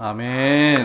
아멘.